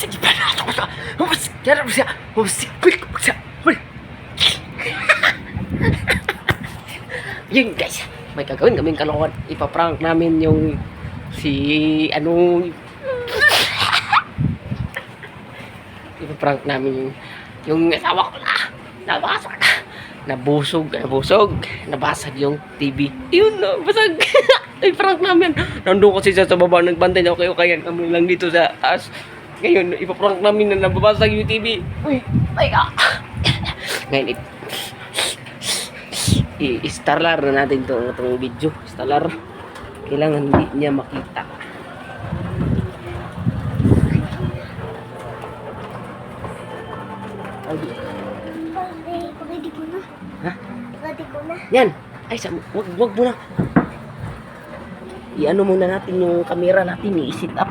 sige pa na ako sa. Mas kaya siya. Mas quick siya. Yun guys, may gagawin kaming kalokohan. Ipaprank namin yung si ano ipaprank namin yung yung asawa ko na nabasag nabusog nabusog nabasag yung TV yun na basag ay prank namin nandun kasi siya sa baba nagbantay na kayo kaya kami lang dito sa taas ngayon ipaprank namin na nababasag yung TV uy ay ka ngayon it i-starlar na natin itong, itong video starlar kailangan hindi niya makita Ay, ready ko na. Ha? Ready ko na. Yan. Ay, sa, wag, wag muna. I-ano muna natin yung camera natin, i-sit up.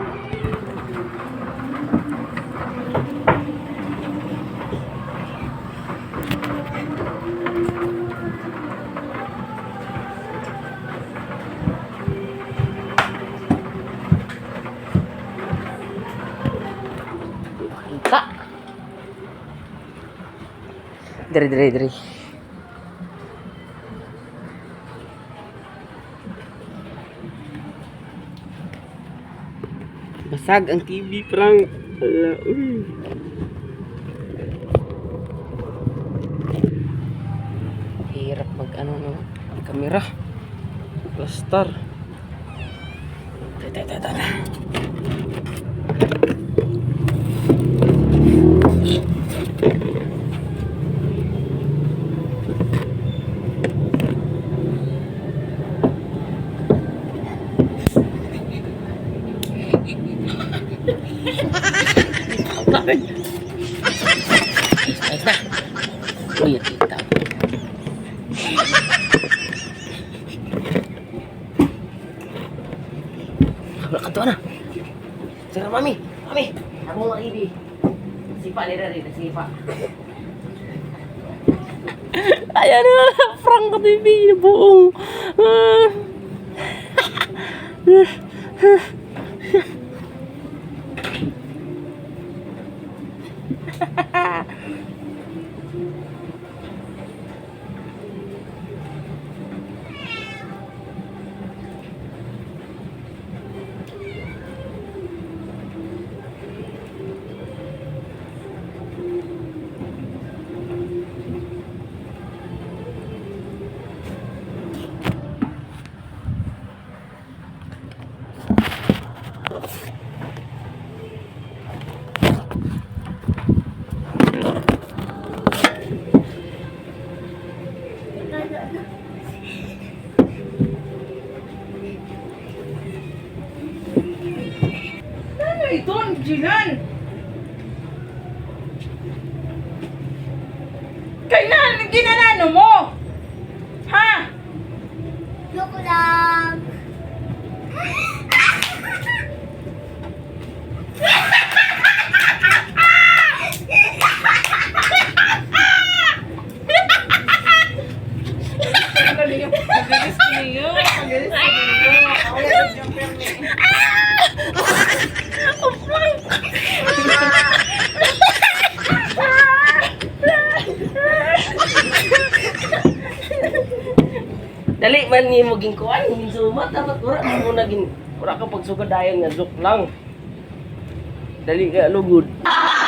Dari, dari, dari. Basag ang TV, Frank. Ala, uy. Hirap mag ano no, camera. Plaster. Tata tata tata. Ayos na. Uy, kita. Wala ka to na. Sira, mami. Mami. Ako mga ibi. Sipa nila rin. Sipa. Ayan na. Frank TV. Buong. Ah. Ano ito, Jinan? Kailan ginanano mo? Ha? Joke lang. Dali man ni mo ging kuan, ging sumat dapat ura mo na gin ura ka pagsugadayan nga joke lang. Dali ka lugod.